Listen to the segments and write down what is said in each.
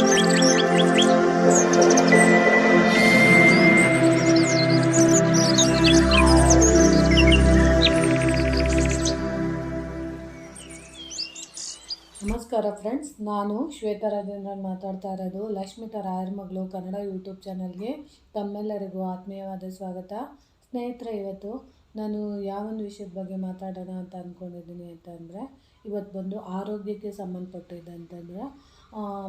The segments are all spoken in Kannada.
ನಮಸ್ಕಾರ ಫ್ರೆಂಡ್ಸ್, ನಾನು ಶ್ವೇತಾ ರಾಜೇಂದ್ರನ್ ಮಾತಾಡ್ತಾ ಇರೋದು. ಲಕ್ಷ್ಮಿತಾ ರಾಯರ್ ಮಗಳು ಕನ್ನಡ ಯೂಟ್ಯೂಬ್ ಚಾನಲ್ಗೆ ತಮ್ಮೆಲ್ಲರಿಗೂ ಆತ್ಮೀಯವಾದ ಸ್ವಾಗತ. ಸ್ನೇಹಿತರೆ, ಇವತ್ತು ನಾನು ಯಾವೊಂದು ವಿಷಯದ ಬಗ್ಗೆ ಮಾತಾಡೋಣ ಅಂತ ಅಂದ್ಕೊಂಡಿದ್ದೀನಿ ಅಂತಂದರೆ, ಇವತ್ತು ಬಂದು ಆರೋಗ್ಯಕ್ಕೆ ಸಂಬಂಧಪಟ್ಟಿದ್ದಂತಂದರೆ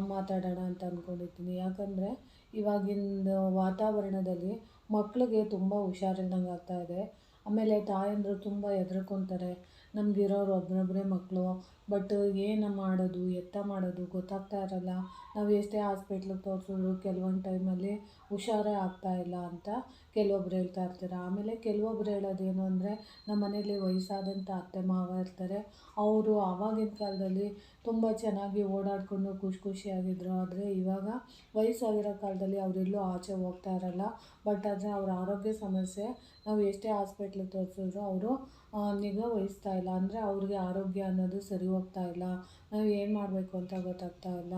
ಮಾತಾಡೋಣ ಅಂತ ಅಂದ್ಕೊಂಡಿದ್ದೀನಿ ಯಾಕಂದರೆ ಇವಾಗಿನ ವಾತಾವರಣದಲ್ಲಿ ಮಕ್ಕಳಿಗೆ ತುಂಬ ಹುಷಾರಿಲ್ದಂಗೆ ಇದೆ. ಆಮೇಲೆ ತಾಯಂದರು ತುಂಬ ಹೆದರ್ಕೊತಾರೆ. ನಮಗಿರೋರು ಒಬ್ಬರೊಬ್ಬರೇ ಮಕ್ಕಳು ಬಟ್ ಏನು ಮಾಡೋದು, ಎತ್ತ ಮಾಡೋದು ಗೊತ್ತಾಗ್ತಾ ಇರಲ್ಲ. ನಾವು ಎಷ್ಟೇ ಹಾಸ್ಪಿಟ್ಲಿಗೆ ತೋರಿಸಿದ್ರು ಕೆಲವೊಂದು ಟೈಮಲ್ಲಿ ಹುಷಾರೇ ಆಗ್ತಾ ಇಲ್ಲ ಅಂತ ಕೆಲವೊಬ್ರು ಹೇಳ್ತಾ ಇರ್ತಾರೆ. ಆಮೇಲೆ ಕೆಲವೊಬ್ರು ಹೇಳೋದೇನು ಅಂದರೆ ನಮ್ಮ ಮನೇಲಿ ವಯಸ್ಸಾದಂಥ ಅತ್ತೆ, ಮಾವ ಇರ್ತಾರೆ. ಅವರು ಆವಾಗಿನ ಕಾಲದಲ್ಲಿ ತುಂಬ ಚೆನ್ನಾಗಿ ಓಡಾಡಿಕೊಂಡು ಖುಷಿ ಖುಷಿಯಾಗಿದ್ದರು ಆದರೆ ಇವಾಗ ವಯಸ್ಸಾಗಿರೋ ಕಾಲದಲ್ಲಿ ಅವರೆಲ್ಲೂ ಆಚೆ ಹೋಗ್ತಾ ಇರಲ್ಲ. ಬಟ್ ಆದರೆ ಅವ್ರ ಆರೋಗ್ಯ ಸಮಸ್ಯೆ, ನಾವು ಎಷ್ಟೇ ಹಾಸ್ಪಿಟ್ಲಿಗೆ ತೋರಿಸಿದ್ರು ಅವರು ನಿಗಾ ವಹಿಸ್ತಾ ಇಲ್ಲ. ಅಂದರೆ ಅವ್ರಿಗೆ ಆರೋಗ್ಯ ಅನ್ನೋದು ಸರಿ ಹೋಗ್ತಾ ಇಲ್ಲ. ನಾವು ಏನು ಮಾಡಬೇಕು ಅಂತ ಗೊತ್ತಾಗ್ತಾ ಇಲ್ಲ.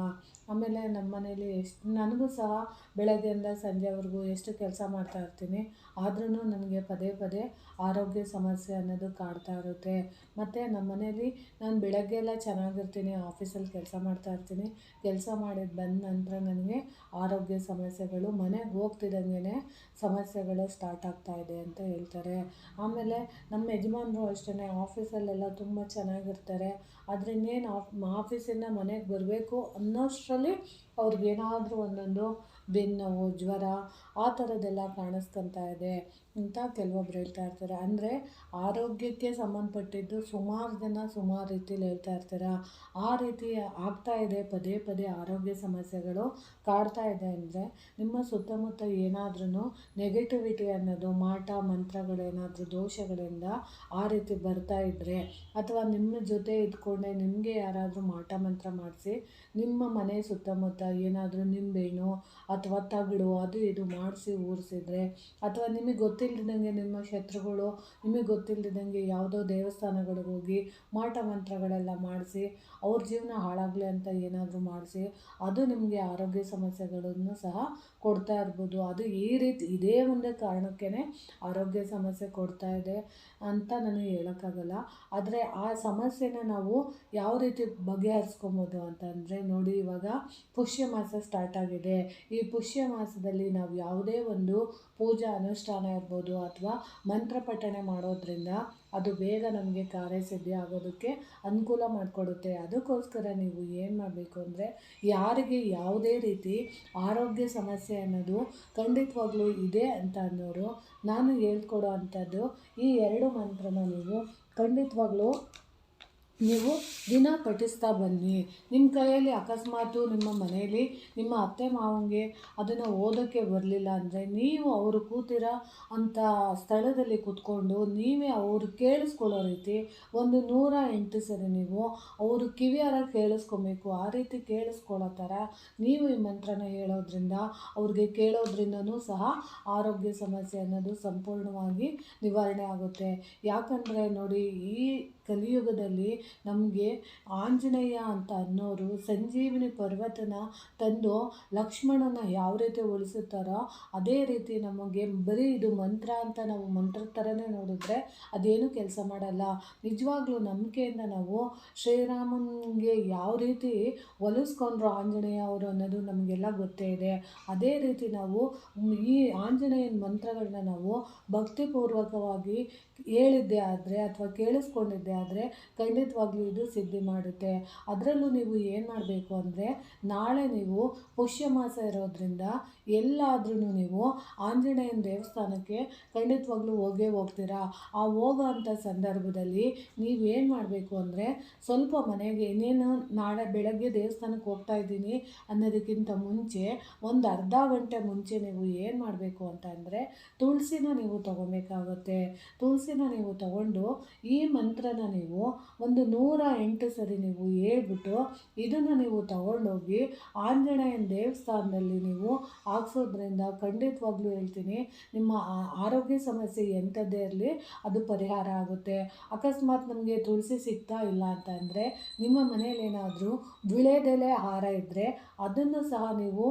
ಆಮೇಲೆ ನಮ್ಮ ಮನೇಲಿ ಎಷ್ಟು, ನನಗೂ ಸಹ ಬೆಳಗ್ಗೆಯಿಂದ ಸಂಜೆವರೆಗೂ ಎಷ್ಟು ಕೆಲಸ ಮಾಡ್ತಾ ಇರ್ತೀನಿ ಆದ್ರೂ ನನಗೆ ಪದೇ ಪದೇ ಆರೋಗ್ಯ ಸಮಸ್ಯೆ ಅನ್ನೋದು ಕಾಡ್ತಾ ಇರುತ್ತೆ. ಮತ್ತು ನಮ್ಮ ಮನೇಲಿ ನಾನು ಬೆಳಗ್ಗೆ ಎಲ್ಲ ಚೆನ್ನಾಗಿರ್ತೀನಿ ಆಫೀಸಲ್ಲಿ ಕೆಲಸ ಮಾಡ್ತಾ ಇರ್ತೀನಿ. ಕೆಲಸ ಮಾಡಿದ್ದು ಬಂದ ನಂತರ ನನಗೆ ಆರೋಗ್ಯ ಸಮಸ್ಯೆಗಳು, ಮನೆಗೆ ಹೋಗ್ತಿದ್ದಂಗೆ ಸಮಸ್ಯೆಗಳು ಸ್ಟಾರ್ಟ್ ಆಗ್ತಾ ಇದೆ ಅಂತ ಹೇಳ್ತಾರೆ. ಆಮೇಲೆ ನಮ್ಮ ಯಜಮಾನರು ಅಷ್ಟೇ ಆಫೀಸಲ್ಲೆಲ್ಲ ತುಂಬ ಚೆನ್ನಾಗಿರ್ತಾರೆ. ಇನ್ನೇನು ಆಫ್ ಆಫೀಸಿಂದ ಮನೆಗೆ ಬರಬೇಕು ಅನ್ನೋಷ್ಟರಲ್ಲಿ ಅವ್ರಿಗೇನಾದರೂ ಒಂದೊಂದು ಬೆನ್ನೋವು, ಜ್ವರ, ಆ ಥರದ್ದೆಲ್ಲ ಕಾಣಿಸ್ಕೊತಾ ಇದೆ ಅಂತ ಕೆಲವೊಬ್ರು ಹೇಳ್ತಾ ಇರ್ತಾರೆ. ಅಂದರೆ ಆರೋಗ್ಯಕ್ಕೆ ಸಂಬಂಧಪಟ್ಟಿದ್ದು ಸುಮಾರು ಜನ ಸುಮಾರು ರೀತಿಲಿ ಹೇಳ್ತಾ ಇರ್ತಾರೆ. ಆ ರೀತಿ ಆಗ್ತಾ ಇದೆ, ಪದೇ ಪದೇ ಆರೋಗ್ಯ ಸಮಸ್ಯೆಗಳು ಕಾಡ್ತಾ ಇದೆ ಅಂದರೆ ನಿಮ್ಮ ಸುತ್ತಮುತ್ತ ಏನಾದ್ರೂ ನೆಗೆಟಿವಿಟಿ ಅನ್ನೋದು, ಮಾಟ, ಮಂತ್ರಗಳೇನಾದರೂ, ದೋಷಗಳಿಂದ ಆ ರೀತಿ ಬರ್ತಾ ಇದ್ದರೆ ಅಥವಾ ನಿಮ್ಮ ಜೊತೆ ಇದ್ಕೊಂಡೆ ನಿಮಗೆ ಯಾರಾದರೂ ಮಾಟ, ಮಂತ್ರ ಮಾಡಿಸಿ ನಿಮ್ಮ ಮನೆ ಸುತ್ತಮುತ್ತ ಏನಾದರೂ ನಿಂಬೆಹಣ್ಣು ಅಥವಾ ತಗಡು ಅದು ಇದು ಮಾಡಿಸಿ ಊರಿಸಿದ್ರೆ. ಅಥವಾ ನಿಮಗೆ ಗೊತ್ತಿಲ್ಲದಂಗೆ ನಿಮ್ಮ ಶತ್ರುಗಳು, ನಿಮಗೆ ಗೊತ್ತಿಲ್ಲದಂಗೆ ಯಾವುದೋ ದೇವಸ್ಥಾನಗಳಿಗೆ ಹೋಗಿ ಮಾಟ ಮಂತ್ರಗಳೆಲ್ಲ ಮಾಡಿಸಿ, ಅವ್ರ ಜೀವನ ಹಾಳಾಗಲಿ ಅಂತ ಏನಾದರೂ ಮಾಡಿಸಿ, ಅದು ನಿಮಗೆ ಆರೋಗ್ಯ ಸಮಸ್ಯೆಗಳನ್ನು ಸಹ ಕೊಡ್ತಾ ಇರ್ಬೋದು. ಅದು ಈ ರೀತಿ, ಇದೇ ಒಂದೇ ಕಾರಣಕ್ಕೇ ಆರೋಗ್ಯ ಸಮಸ್ಯೆ ಕೊಡ್ತಾ ಇದೆ ಅಂತ ನನಗೆ ಹೇಳೋಕ್ಕಾಗಲ್ಲ. ಆದರೆ ಆ ಸಮಸ್ಯೆನ ನಾವು ಯಾವ ರೀತಿ ಬಗೆಹರಿಸ್ಕೊಬೋದು ಅಂತಂದರೆ ನೋಡಿ ಇವಾಗ ಪುಷ್ಯ ಮಾಸ ಸ್ಟಾರ್ಟ್ ಆಗಿದೆ. ಈ ಪುಷ್ಯ ಮಾಸದಲ್ಲಿ ನಾವು ಯಾವುದೇ ಒಂದು ಪೂಜಾ ಅನುಷ್ಠಾನ ಇರ್ಬೋದು ಅಥವಾ ಮಂತ್ರ ಪಠಣೆ ಮಾಡೋದ್ರಿಂದ ಅದು ಬೇಗ ನಮಗೆ ಕಾರ್ಯಸಿದ್ಧಿ ಆಗೋದಕ್ಕೆ ಅನುಕೂಲ ಮಾಡಿಕೊಡುತ್ತೆ. ಅದಕ್ಕೋಸ್ಕರ ನೀವು ಏನು ಮಾಡಬೇಕು ಅಂದರೆ ಯಾರಿಗೆ ಯಾವುದೇ ರೀತಿ ಆರೋಗ್ಯ ಸಮಸ್ಯೆ ಅನ್ನೋದು ಖಂಡಿತವಾಗ್ಲೂ ಇದೆ ಅಂತ ಅನ್ನೋರು ನಾನು ಹೇಳ್ಕೊಡೋ ಅಂಥದ್ದು ಈ ಎರಡು ಮಂತ್ರನ ನೀವು ಖಂಡಿತವಾಗ್ಲೂ ನೀವು ದಿನ ಪಠಿಸ್ತಾ ಬನ್ನಿ. ನಿಮ್ಮ ಕೈಯಲ್ಲಿ ಅಕಸ್ಮಾತು ನಿಮ್ಮ ಮನೆಯಲ್ಲಿ ನಿಮ್ಮ ಅತ್ತೆ ಮಾವನಿಗೆ ಅದನ್ನು ಓದೋಕ್ಕೆ ಬರಲಿಲ್ಲ ಅಂದರೆ ನೀವು ಅವರು ಕೂತಿರೋ ಅಂಥ ಸ್ಥಳದಲ್ಲಿ ಕೂತ್ಕೊಂಡು ನೀವೇ ಅವರು ಕೇಳಿಸ್ಕೊಳ್ಳೋ ರೀತಿ ಒಂದು ನೂರ ಎಂಟು ಸರಿ ನೀವು ಅವರು ಕಿವಿಯಾರ ಕೇಳಿಸ್ಕೊಬೇಕು. ಆ ರೀತಿ ಕೇಳಿಸ್ಕೊಳ್ಳೋ ಥರ ನೀವು ಈ ಮಂತ್ರನ ಹೇಳೋದ್ರಿಂದ ಅವ್ರಿಗೆ ಕೇಳೋದ್ರಿಂದನೂ ಸಹ ಆರೋಗ್ಯ ಸಮಸ್ಯೆ ಅನ್ನೋದು ಸಂಪೂರ್ಣವಾಗಿ ನಿವಾರಣೆ ಆಗುತ್ತೆ. ಯಾಕಂದರೆ ನೋಡಿ ಈ ಕಲಿಯುಗದಲ್ಲಿ ನಮಗೆ ಆಂಜನೇಯ ಅಂತ ಅನ್ನೋರು ಸಂಜೀವಿನಿ ಪರ್ವತನ ತಂದು ಲಕ್ಷ್ಮಣನ ಯಾವ ರೀತಿ ಉಳಿಸುತ್ತಾರೋ ಅದೇ ರೀತಿ ನಮಗೆ ಬರೀ ಇದು ಮಂತ್ರ ಅಂತ ನಾವು ಮಂತ್ರದ ಥರನೇ ನೋಡಿದ್ರೆ ಅದೇನು ಕೆಲಸ ಮಾಡಲ್ಲ. ನಿಜವಾಗ್ಲೂ ನಂಬಿಕೆಯಿಂದ ನಾವು ಶ್ರೀರಾಮನಿಗೆ ಯಾವ ರೀತಿ ಒಲಿಸ್ಕೊಂಡ್ರು ಆಂಜನೇಯ ಅವರು ಅನ್ನೋದು ನಮಗೆಲ್ಲ ಗೊತ್ತೇ ಇದೆ. ಅದೇ ರೀತಿ ನಾವು ಈ ಆಂಜನೇಯನ ಮಂತ್ರಗಳನ್ನ ನಾವು ಭಕ್ತಿಪೂರ್ವಕವಾಗಿ ಹೇಳಿದ್ದೆ ಆದರೆ ಅಥವಾ ಕೇಳಿಸ್ಕೊಂಡಿದ್ದೆ ಆದರೆ ಖಂಡಿತವಾಗ್ಲೂ ಇದು ಸಿದ್ಧಿ ಮಾಡುತ್ತೆ. ಅದರಲ್ಲೂ ನೀವು ಏನು ಮಾಡಬೇಕು ಅಂದರೆ ನಾಳೆ ನೀವು ಪುಷ್ಯ ಮಾಸ ಇರೋದ್ರಿಂದ ಎಲ್ಲಾದ್ರೂ ನೀವು ಆಂಜನೇಯನ ದೇವಸ್ಥಾನಕ್ಕೆ ಖಂಡಿತವಾಗ್ಲೂ ಹೋಗೇ ಹೋಗ್ತೀರಾ? ಆ ಹೋಗೋ ಅಂಥ ಸಂದರ್ಭದಲ್ಲಿ ನೀವೇನು ಮಾಡಬೇಕು ಅಂದರೆ ಸ್ವಲ್ಪ ಮನೆಗೆ ಇನ್ನೇನು ನಾಳೆ ಬೆಳಗ್ಗೆ ದೇವಸ್ಥಾನಕ್ಕೆ ಹೋಗ್ತಾ ಇದ್ದೀನಿ ಅನ್ನೋದಕ್ಕಿಂತ ಮುಂಚೆ ಒಂದು ಅರ್ಧ ಗಂಟೆ ಮುಂಚೆ ನೀವು ಏನು ಮಾಡಬೇಕು ಅಂತ ಅಂದರೆ ತುಳಸಿನ ನೀವು ತಗೊಬೇಕಾಗುತ್ತೆ. ತುಳಸಿನ ನೀವು ತಗೊಂಡು ಈ ಮಂತ್ರನ ನೀವು ಒಂದು ನೂರ ಎಂಟು ಸರಿ ನೀವು ಹೇಳ್ಬಿಟ್ಟು ಇದನ್ನು ನೀವು ತಗೊಂಡೋಗಿ ಆಂಜನೇಯನ ದೇವಸ್ಥಾನದಲ್ಲಿ ನೀವು ಹಾಕ್ಸೋದ್ರಿಂದ ಖಂಡಿತವಾಗ್ಲೂ ಹೇಳ್ತೀನಿ, ನಿಮ್ಮ ಆರೋಗ್ಯ ಸಮಸ್ಯೆ ಎಂಥದ್ದೇ ಇರಲಿ ಅದು ಪರಿಹಾರ ಆಗುತ್ತೆ. ಅಕಸ್ಮಾತ್ ನಮಗೆ ತುಳಸಿ ಸಿಗ್ತಾ ಇಲ್ಲ ಅಂತಂದರೆ ನಿಮ್ಮ ಮನೇಲಿ ಏನಾದರೂ ವಿಳೆದೆಲೆ ಹಾರ ಇದ್ದರೆ ಅದನ್ನು ಸಹ ನೀವು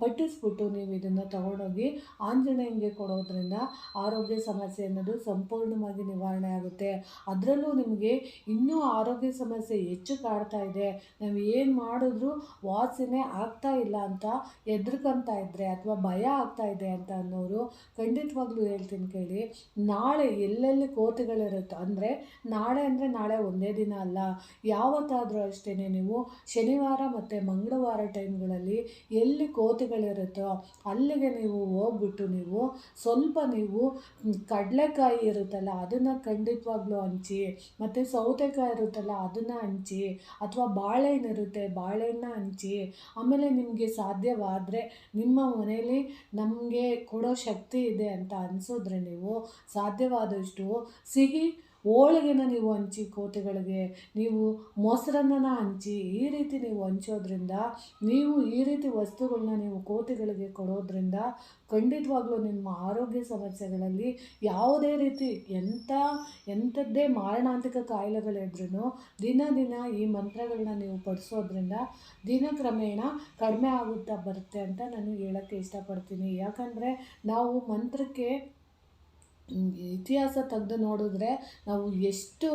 ಪಟ್ಟಿಸ್ಬಿಟ್ಟು ನೀವು ಇದನ್ನು ತಗೊಂಡೋಗಿ ಆಂಜನೇಯನಿಗೆ ಕೊಡೋದ್ರಿಂದ ಆರೋಗ್ಯ ಸಮಸ್ಯೆ ಅನ್ನೋದು ಸಂಪೂರ್ಣವಾಗಿ ನಿವಾರಣೆ ಆಗುತ್ತೆ. ಅದರಲ್ಲೂ ನಿಮಗೆ ಇನ್ನೂ ಆರೋಗ್ಯ ಸಮಸ್ಯೆ ಹೆಚ್ಚು ಕಾಡ್ತಾ ಇದೆ. ನಾವು ಏನು ಮಾಡಿದ್ರೂ ವಾಸಿನೇ ಆಗ್ತಾ ಇಲ್ಲ ಅಂತ ಹೆದರ್ಕೊಂತ ಇದ್ದರೆ ಅಥವಾ ಭಯ ಆಗ್ತಾ ಇದೆ ಅಂತ ಅನ್ನೋರು ಖಂಡಿತವಾಗ್ಲೂ ಹೇಳ್ತೀನಿ ಕೇಳಿ. ನಾಳೆ ಎಲ್ಲೆಲ್ಲಿ ಕೋತಿಗಳಿರುತ್ತೋ ಅಂದರೆ ನಾಳೆ ಅಂದರೆ ನಾಳೆ ಒಂದೇ ದಿನ ಅಲ್ಲ, ಯಾವತ್ತಾದರೂ ಅಷ್ಟೇ ನೀವು ಶನಿವಾರ ಮತ್ತು ಮಂಗಳವಾರ ಟೈಮ್ಗಳಲ್ಲಿ ಎಲ್ಲಿ ಕೋತಿಗಳಿರುತ್ತೋ ಅಲ್ಲಿಗೆ ನೀವು ಹೋಗ್ಬಿಟ್ಟು ನೀವು ಸ್ವಲ್ಪ ನೀವು ಕಡಲೆಕಾಯಿ ಇರುತ್ತಲ್ಲ ಅದನ್ನು ಖಂಡಿತವಾಗ್ಲೂ ಹಂಚಿ ಮತ್ತು ಸೌತೆಕಾಯಿ ಇರುತ್ತಲ್ಲ, ಅದನ್ನು ಹಂಚಿ ಅಥವಾ ಬಾಳೆಹಣ್ಣು ಇರುತ್ತೆ ಬಾಳೆಹಣ್ಣ ಹಂಚಿ ಆಮೇಲೆ ನಿಮಗೆ ಸಾಧ್ಯವಾದರೆ ನಿಮ್ಮ ಮನೆಯಲ್ಲಿ ನಮಗೆ ಕೊಡೋ ಶಕ್ತಿ ಇದೆ ಅಂತ ಅನಿಸಿದ್ರೆ ನೀವು ಸಾಧ್ಯವಾದಷ್ಟು ಸಿಹಿ ಹೋಳಿಗೆನ ನೀವು ಹಂಚಿ, ಕೋತಿಗಳಿಗೆ ನೀವು ಮೊಸರನ್ನ ಹಂಚಿ, ಈ ರೀತಿ ನೀವು ಹಂಚೋದ್ರಿಂದ, ನೀವು ಈ ರೀತಿ ವಸ್ತುಗಳನ್ನ ನೀವು ಕೋತಿಗಳಿಗೆ ಕೊಡೋದ್ರಿಂದ ಖಂಡಿತವಾಗ್ಲೂ ನಿಮ್ಮ ಆರೋಗ್ಯ ಸಮಸ್ಯೆಗಳಲ್ಲಿ ಯಾವುದೇ ರೀತಿ ಎಂಥ, ಎಂಥದ್ದೇ ಮಾರಣಾಂತಿಕ ಕಾಯಿಲೆಗಳಿದ್ರೂ ದಿನ ದಿನ ಈ ಮಂತ್ರಗಳನ್ನ ನೀವು ಪಡಿಸೋದ್ರಿಂದ ದಿನಕ್ರಮೇಣ ಕಡಿಮೆ ಆಗುತ್ತಾ ಬರುತ್ತೆ ಅಂತ ನಾನು ಹೇಳೋಕ್ಕೆ ಇಷ್ಟಪಡ್ತೀನಿ. ಯಾಕಂದರೆ ನಾವು ಮಂತ್ರಕ್ಕೆ ಇತಿಹಾಸ ತೆಗೆದು ನೋಡಿದ್ರೆ ನಾವು ಎಷ್ಟು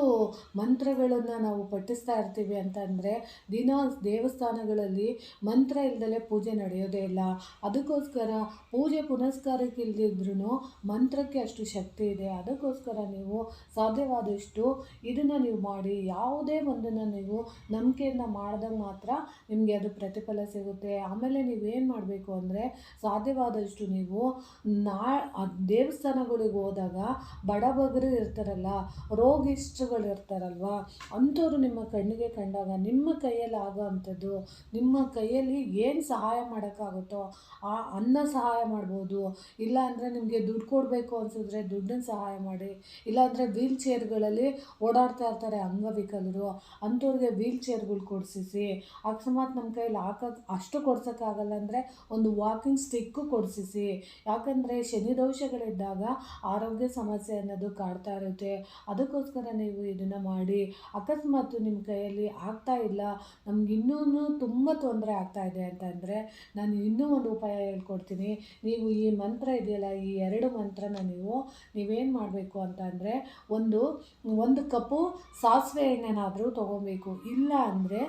ಮಂತ್ರಗಳನ್ನು ನಾವು ಪಠಿಸ್ತಾ ಇರ್ತೀವಿ ಅಂತಂದರೆ ದಿನ ದೇವಸ್ಥಾನಗಳಲ್ಲಿ ಮಂತ್ರ ಇಲ್ಲದಲೇ ಪೂಜೆ ನಡೆಯೋದೇ ಇಲ್ಲ. ಅದಕ್ಕೋಸ್ಕರ ಪೂಜೆ ಪುನಸ್ಕಾರಕ್ಕೆ ಇಲ್ಲದಿದ್ರೂ ಮಂತ್ರಕ್ಕೆ ಅಷ್ಟು ಶಕ್ತಿ ಇದೆ. ಅದಕ್ಕೋಸ್ಕರ ನೀವು ಸಾಧ್ಯವಾದಷ್ಟು ಇದನ್ನು ನೀವು ಮಾಡಿ. ಯಾವುದೇ ಒಂದನ್ನು ನೀವು ನಂಬಿಕೆಯನ್ನು ಮಾಡಿದಾಗ ಮಾತ್ರ ನಿಮಗೆ ಅದು ಪ್ರತಿಫಲ ಸಿಗುತ್ತೆ. ಆಮೇಲೆ ನೀವೇನು ಮಾಡಬೇಕು ಅಂದರೆ ಸಾಧ್ಯವಾದಷ್ಟು ನೀವು ನಾ ದೇವಸ್ಥಾನಗಳಿಗೆ ಹೋದಾಗ ಬಡಬಗರು ಇರ್ತಾರಲ್ಲ ರೋಗಿಷ್ಟ್ರುಗಳು ಇರ್ತಾರಲ್ವ ಅಂಥವ್ರು ನಿಮ್ಮ ಕಣ್ಣಿಗೆ ಕಂಡಾಗ ನಿಮ್ಮ ಕೈಯಲ್ಲಿ ಆಗೋ ಅಂಥದ್ದು ನಿಮ್ಮ ಕೈಯಲ್ಲಿ ಏನು ಸಹಾಯ ಮಾಡೋಕ್ಕಾಗುತ್ತೋ ಆ ಅನ್ನ ಸಹಾಯ ಮಾಡ್ಬೋದು. ಇಲ್ಲ ಅಂದರೆ ನಿಮಗೆ ದುಡ್ಡು ಕೊಡಬೇಕು ಅನಿಸಿದ್ರೆ ದುಡ್ಡನ್ನ ಸಹಾಯ ಮಾಡಿ. ಇಲ್ಲಾಂದರೆ ವೀಲ್ ಚೇರ್ಗಳಲ್ಲಿ ಓಡಾಡ್ತಾ ಇರ್ತಾರೆ ಅಂಗವಿಕಲರು, ಅಂಥವ್ರಿಗೆ ವೀಲ್ ಚೇರ್ಗಳು ಕೊಡಿಸಿಸಿ. ಅಕಸ್ಮಾತ್ ನಮ್ಮ ಕೈಯಲ್ಲಿ ಹಾಕೋಕ್ಕೆ ಅಷ್ಟು ಕೊಡ್ಸೋಕ್ಕಾಗಲ್ಲ ಅಂದರೆ ಒಂದು ವಾಕಿಂಗ್ ಸ್ಟಿಕ್ಕು ಕೊಡಿಸಿಸಿ. ಯಾಕಂದರೆ ಶನಿ ದೋಷಗಳಿದ್ದಾಗ ಆರೋಗ್ಯ ಸಮಸ್ಯೆ ಅನ್ನೋದು ಕಾಡ್ತಾ ಇರುತ್ತೆ. ಅದಕ್ಕೋಸ್ಕರ ನೀವು ಇದನ್ನು ಮಾಡಿ, ಅಕಸ್ಮಾತ್ ನಿಮ್ಮ ಕೈಯಲ್ಲಿ ಆಗ್ತಾ ಇಲ್ಲ, ನಮ್ಗೆ ಇನ್ನೂ ತುಂಬ ತೊಂದರೆ ಆಗ್ತಾ ಇದೆ ಅಂತಂದರೆ ನಾನು ಇನ್ನೂ ಒಂದು ಉಪಾಯ ಹೇಳ್ಕೊಡ್ತೀನಿ. ನೀವು ಈ ಮಂತ್ರ ಇದೆಯಲ್ಲ, ಈ ಎರಡು ಮಂತ್ರನ ನೀವು, ನೀವೇನು ಮಾಡಬೇಕು ಅಂತಂದರೆ ಒಂದು ಒಂದು ಕಪ್ಪು ಸಾಸಿವೆ ಎಣ್ಣೆನಾದರೂ ತೊಗೊಬೇಕು. ಇಲ್ಲ ಅಂದರೆ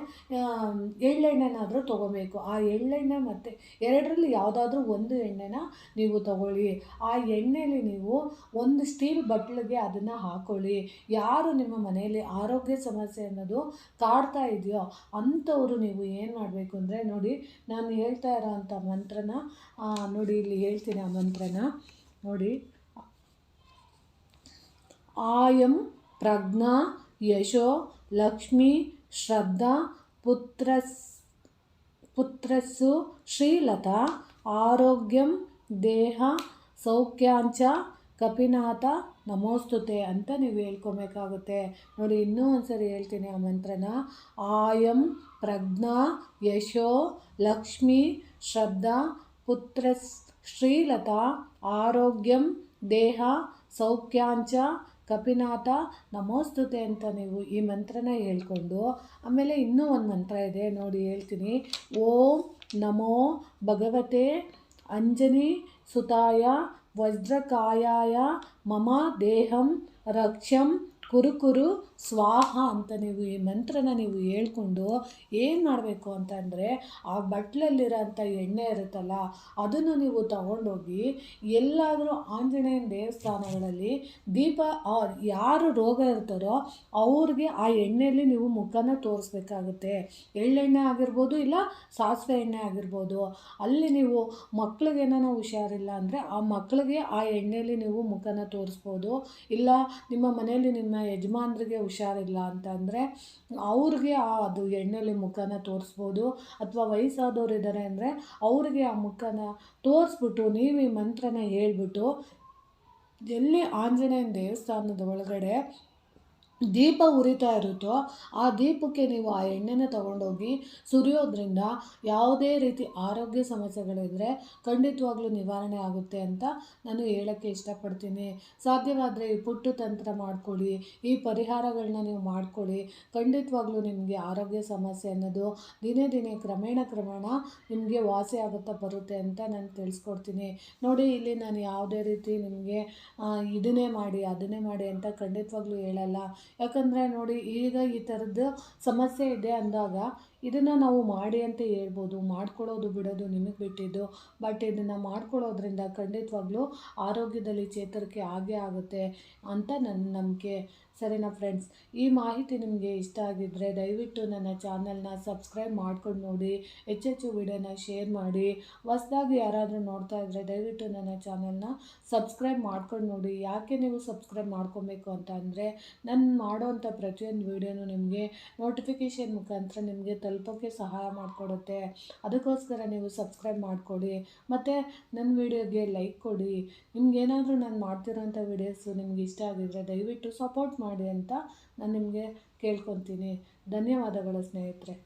ಎಳ್ಳೆಣ್ಣೆನಾದರೂ ತೊಗೋಬೇಕು. ಆ ಎಳ್ಳೆಣ್ಣೆ ಮತ್ತು ಎರಡರಲ್ಲಿ ಯಾವುದಾದ್ರೂ ಒಂದು ಎಣ್ಣೆನ ನೀವು ತಗೊಳ್ಳಿ. ಆ ಎಣ್ಣೆಯಲ್ಲಿ ನೀವು ಒಂದು ಸ್ಟೀಲ್ ಬಟ್ಲಿಗೆ ಅದನ್ನು ಹಾಕೊಳ್ಳಿ. ಯಾರು ನಿಮ್ಮ ಮನೆಯಲ್ಲಿ ಆರೋಗ್ಯ ಸಮಸ್ಯೆ ಅನ್ನೋದು ಕಾಡ್ತಾ ಇದೆಯೋ ಅಂಥವ್ರು ನೀವು ಏನು ಮಾಡಬೇಕು ಅಂದರೆ ನೋಡಿ, ನಾನು ಹೇಳ್ತಾ ಇರೋ ಅಂಥ ಮಂತ್ರನ ನೋಡಿ ಇಲ್ಲಿ ಹೇಳ್ತೀನಿ ಆ ಮಂತ್ರನ. ನೋಡಿ. ಆಯಂ ಪ್ರಜ್ಞಾ ಯಶೋ ಲಕ್ಷ್ಮಿ ಶ್ರದ್ಧಾ ಪುತ್ರಸ್, ಪುತ್ರಸ್ಸು ಶ್ರೀಲತಾ, ಆರೋಗ್ಯಂ ದೇಹ ಸೌಖ್ಯಾಂಚ ಕಪಿನಾಥ ನಮೋಸ್ತುತೆ ಅಂತ ನೀವು ಹೇಳ್ಕೊಬೇಕಾಗುತ್ತೆ. ನೋಡಿ, ಇನ್ನೂ ಒಂದ್ಸರಿ ಹೇಳ್ತೀನಿ ಆ ಮಂತ್ರನ. ಆಯಂ ಪ್ರಜ್ಞಾ ಯಶೋ ಲಕ್ಷ್ಮಿ ಶ್ರದ್ಧಾ ಪುತ್ರ ಶ್ರೀಲತಾ ಆರೋಗ್ಯಂ ದೇಹ ಸೌಖ್ಯಾಂಚ ಕಪಿನಾಥ ನಮೋಸ್ತುತೆ ಅಂತ ನೀವು ಈ ಮಂತ್ರನ ಹೇಳ್ಕೊಂಡು, ಆಮೇಲೆ ಇನ್ನೂ ಒಂದು ಮಂತ್ರ ಇದೆ. ನೋಡಿ, ಹೇಳ್ತೀನಿ. ಓಂ ನಮೋ ಭಗವತೆ ಅಂಜನಿ ಸುತಾಯ వజ్రకాయాయ మమ దేహం రక్ష్యం కురుకురు ಸ್ವಾಹ ಅಂತ ನೀವು ಈ ಮಂತ್ರನ ನೀವು ಹೇಳ್ಕೊಂಡು ಏನು ಮಾಡಬೇಕು ಅಂತಂದರೆ ಆ ಬಟ್ಲಲ್ಲಿರೋಂಥ ಎಣ್ಣೆ ಇರುತ್ತಲ್ಲ, ಅದನ್ನು ನೀವು ತಗೊಂಡೋಗಿ ಎಲ್ಲಾದರೂ ಆಂಜನೇಯನ ದೇವಸ್ಥಾನಗಳಲ್ಲಿ ದೀಪ ಯಾರು ರೋಗ ಇರ್ತಾರೋ ಅವ್ರಿಗೆ ಆ ಎಣ್ಣೆಯಲ್ಲಿ ನೀವು ಮುಖನ ತೋರಿಸ್ಬೇಕಾಗುತ್ತೆ. ಎಳ್ಳೆಣ್ಣೆ ಆಗಿರ್ಬೋದು ಇಲ್ಲ ಸಾಸಿವೆ ಎಣ್ಣೆ ಆಗಿರ್ಬೋದು. ಅಲ್ಲಿ ನೀವು ಮಕ್ಳಿಗೇನೋ ಹುಷಾರಿಲ್ಲ ಅಂದರೆ ಆ ಮಕ್ಕಳಿಗೆ ಆ ಎಣ್ಣೆಯಲ್ಲಿ ನೀವು ಮುಖನ ತೋರಿಸ್ಬೋದು. ಇಲ್ಲ ನಿಮ್ಮ ಮನೆಯಲ್ಲಿ ನಿಮ್ಮ ಯಜಮಾನ್ರಿಗೆ ಹುಷಾರಿಲ್ಲ ಅಂತಂದರೆ ಅವ್ರಿಗೆ ಆ ಅದು ಎಣ್ಣೆಲಿ ಮುಖನ ತೋರಿಸ್ಬೋದು ಅಥವಾ ವಯಸ್ಸಾದವ್ರು ಇದ್ದಾರೆ ಅಂದರೆ ಅವ್ರಿಗೆ ಆ ಮುಖನ ತೋರಿಸ್ಬಿಟ್ಟು ನೀವು ಈ ಮಂತ್ರನ ಹೇಳಿಬಿಟ್ಟು ಎಲ್ಲಿ ಆಂಜನೇಯನ ದೇವಸ್ಥಾನದ ಒಳಗಡೆ ದೀಪ ಉರಿತಾ ಇರುತ್ತೋ ಆ ದೀಪಕ್ಕೆ ನೀವು ಆ ಎಣ್ಣೆನ ತಗೊಂಡೋಗಿ ಸುರಿಯೋದ್ರಿಂದ ಯಾವುದೇ ರೀತಿ ಆರೋಗ್ಯ ಸಮಸ್ಯೆಗಳಿದ್ದರೆ ಖಂಡಿತವಾಗ್ಲೂ ನಿವಾರಣೆ ಆಗುತ್ತೆ ಅಂತ ನಾನು ಹೇಳೋಕ್ಕೆ ಇಷ್ಟಪಡ್ತೀನಿ. ಸಾಧ್ಯವಾದರೆ ಈ ಪುಟ್ಟು ತಂತ್ರ ಮಾಡ್ಕೊಳ್ಳಿ, ಈ ಪರಿಹಾರಗಳನ್ನ ನೀವು ಮಾಡ್ಕೊಳ್ಳಿ. ಖಂಡಿತವಾಗ್ಲೂ ನಿಮಗೆ ಆರೋಗ್ಯ ಸಮಸ್ಯೆ ಅನ್ನೋದು ದಿನೇ ದಿನೇ ಕ್ರಮೇಣ ಕ್ರಮೇಣ ನಿಮಗೆ ವಾಸಿ ಆಗುತ್ತಾ ಬರುತ್ತೆ ಅಂತ ನಾನು ತಿಳಿಸ್ಕೊಡ್ತೀನಿ. ನೋಡಿ, ಇಲ್ಲಿ ನಾನು ಯಾವುದೇ ರೀತಿ ನಿಮಗೆ ಇದನ್ನೇ ಮಾಡಿ, ಅದನ್ನೇ ಮಾಡಿ ಅಂತ ಖಂಡಿತವಾಗ್ಲೂ ಹೇಳಲ್ಲ. ಯಾಕಂದರೆ ನೋಡಿ ಈಗ ಈ ಥರದ್ದು ಸಮಸ್ಯೆ ಇದೆ ಅಂದಾಗ ಇದನ್ನು ನಾವು ಮಾಡಿ ಅಂತ ಹೇಳ್ಬೋದು ಮಾಡ್ಕೊಳ್ಳೋದು ಬಿಡೋದು ನಿಮಗೆ ಬಿಟ್ಟಿದ್ದು ಬಟ್ ಇದನ್ನು ಮಾಡ್ಕೊಳ್ಳೋದ್ರಿಂದ ಖಂಡಿತವಾಗ್ಲೂ ಆರೋಗ್ಯದಲ್ಲಿ ಚೇತರಿಕೆ ಆಗೇ ಆಗುತ್ತೆ ಅಂತ ನನ್ನ ನಂಬಿಕೆ. ಸರಿನಾ ಫ್ರೆಂಡ್ಸ್ ಈ ಮಾಹಿತಿ ನಿಮಗೆ ಇಷ್ಟ ಆಗಿದ್ದರೆ ದಯವಿಟ್ಟು ನನ್ನ ಚಾನಲ್ನ ಸಬ್ಸ್ಕ್ರೈಬ್ ಮಾಡ್ಕೊಂಡು ನೋಡಿ, ಹೆಚ್ಚೆಚ್ಚು ವಿಡಿಯೋನ ಶೇರ್ ಮಾಡಿ. ಹೊಸ್ದಾಗಿ ಯಾರಾದರೂ ನೋಡ್ತಾ ಇದ್ದರೆ ದಯವಿಟ್ಟು ನನ್ನ ಚಾನಲ್ನ ಸಬ್ಸ್ಕ್ರೈಬ್ ಮಾಡ್ಕೊಂಡು ನೋಡಿ. ಯಾಕೆ ನೀವು ಸಬ್ಸ್ಕ್ರೈಬ್ ಮಾಡ್ಕೊಬೇಕು ಅಂತ ಅಂದರೆ, ನಾನು ಮಾಡೋವಂಥ ಪ್ರತಿಯೊಂದು ವೀಡಿಯೋನು ನಿಮಗೆ ನೋಟಿಫಿಕೇಷನ್ ಮುಖಾಂತರ ನಿಮಗೆ ತಲುಪೋಕ್ಕೆ ಸಹಾಯ ಮಾಡಿಕೊಡುತ್ತೆ. ಅದಕ್ಕೋಸ್ಕರ ನೀವು ಸಬ್ಸ್ಕ್ರೈಬ್ ಮಾಡಿಕೊಡಿ. ಮತ್ತು ನನ್ನ ವೀಡಿಯೋಗೆ ಲೈಕ್ ಕೊಡಿ. ನಿಮಗೇನಾದರೂ ನಾನು ಮಾಡ್ತಿರೋಂಥ ವೀಡಿಯೋಸು ನಿಮ್ಗೆ ಇಷ್ಟ ಆಗಿದರೆ ದಯವಿಟ್ಟು ಸಪೋರ್ಟ್ ಮಾಡಿ ಅಂತ ನಾನು ನಿಮಗೆ ಕೇಳ್ಕೊತೀನಿ. ಧನ್ಯವಾದಗಳು ಸ್ನೇಹಿತರೆ.